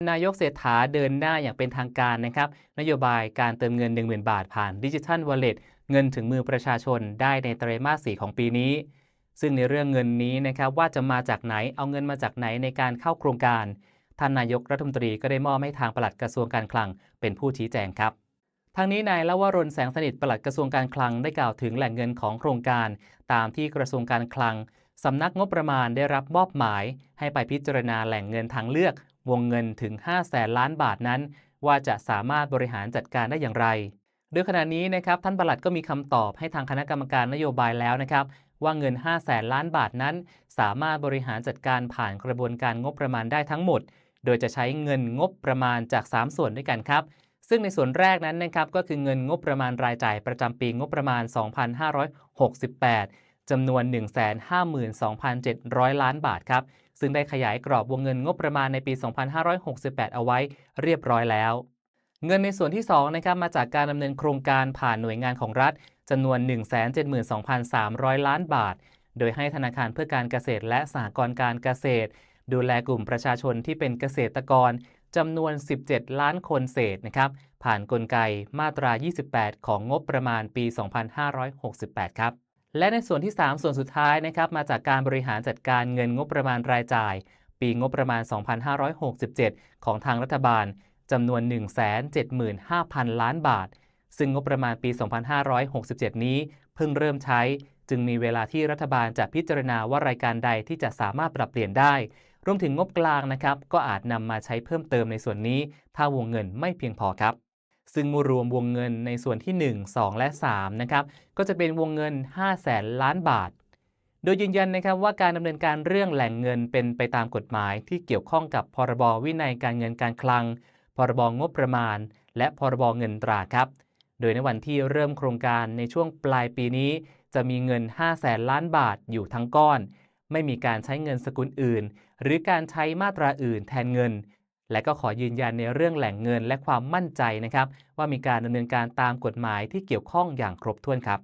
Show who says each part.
Speaker 1: นายกเศรษฐาเดินหน้าอย่างเป็นทางการนะครับ นโยบายการเติมเงิน 10,000 บาทผ่านดิจิทัลวอลเล็ตเงินถึงมือประชาชนได้ในไตรมาส 4 ของปีนี้ ซึ่งในเรื่องเงินนี้นะครับว่าจะมาจากไหนเอาเงินมาจากไหนในการเข้าโครงการ ท่านนายกรัฐมนตรีก็ได้มอบให้ทางปลัดกระทรวงการคลังเป็นผู้ชี้แจงครับทางนี้นายละวรนแสงสนิทปลัดกระทรวงการคลังได้กล่าวถึงแหล่งเงินของโครงการ ตามที่กระทรวงการคลังสำนักงบประมาณได้รับมอบหมาย ให้ไปพิจารณาแหล่งเงินทางเลือก วงเงินถึง 5 แสนล้านบาทนั้น ว่าจะสามารถบริหารจัดการได้อย่างไร โดยขณะนี้นะครับท่านปลัดก็มีคำตอบให้ทางคณะกรรมการนโยบายแล้วนะครับ ว่าเงิน 5 แสนล้านบาทนั้น สามารถบริหารจัดการผ่านกระบวนการงบประมาณได้ทั้งหมด โดยจะใช้เงินงบประมาณจาก 3 ส่วนด้วยกันครับ ซึ่งในส่วนแรกนั้นนะครับก็คือเงินงบประมาณรายจ่ายประจำปีงบประมาณ 2568จำนวน 152,700 ล้านบาทครับ ซึ่งได้ขยายกรอบวงเงินงบประมาณในปี 2568 เอาไว้เรียบร้อยแล้ว เงินในส่วนที่2นะครับมาจากการดำเนินโครงการผ่านหน่วยงานของรัฐจำนวน 172,300 ล้านบาท โดยให้ธนาคารเพื่อการเกษตรและสหกรณ์การเกษตร ดูแลกลุ่มประชาชนที่เป็นเกษตรกรจำนวน 17 ล้านคนเศษนะครับผ่านนกลไกมาตรา 28 ของงบประมาณปี 2568 ครับ และในส่วนที่ 3 ส่วนสุดท้ายนะครับมาจากการบริหารจัดการเงินงบประมาณรายจ่าย ปีงบประมาณ 2567 ของทางรัฐบาลจำนวน 175,000 ล้านบาท ซึ่งงบประมาณปี 2567 นี้เพิ่งเริ่มใช้ จึงมีเวลาที่รัฐบาลจะพิจารณาว่ารายการใดที่จะสามารถปรับเปลี่ยนได้ รวมถึงงบกลางนะครับก็อาจนำมาใช้เพิ่มเติมในส่วนนี้ ถ้าวงเงินไม่เพียงพอครับ ซึ่งรวมวงเงินในส่วนที่ 1 2 และ3นะครับก็จะเป็นวงเงิน5แสนล้านบาท โดยยืนยันนะครับว่าการดำเนินการเรื่องแหล่งเงินเป็นไปตามกฎหมายที่เกี่ยวข้องกับพรบวินัยการเงินการคลัง พรบงบประมาณ และพรบเงินตราครับ โดยในวันที่เริ่มโครงการในช่วงปลายปีนี้ จะมีเงิน5แสนล้านบาทอยู่ทั้งก้อน ไม่มีการใช้เงินสกุลอื่น หรือการใช้มาตราอื่นแทนเงิน และก็ขอยืนยันในเรื่องแหล่งเงินและความมั่นใจนะครับ ว่ามีการดำเนินการตามกฎหมายที่เกี่ยวข้องอย่างครบถ้วนครับ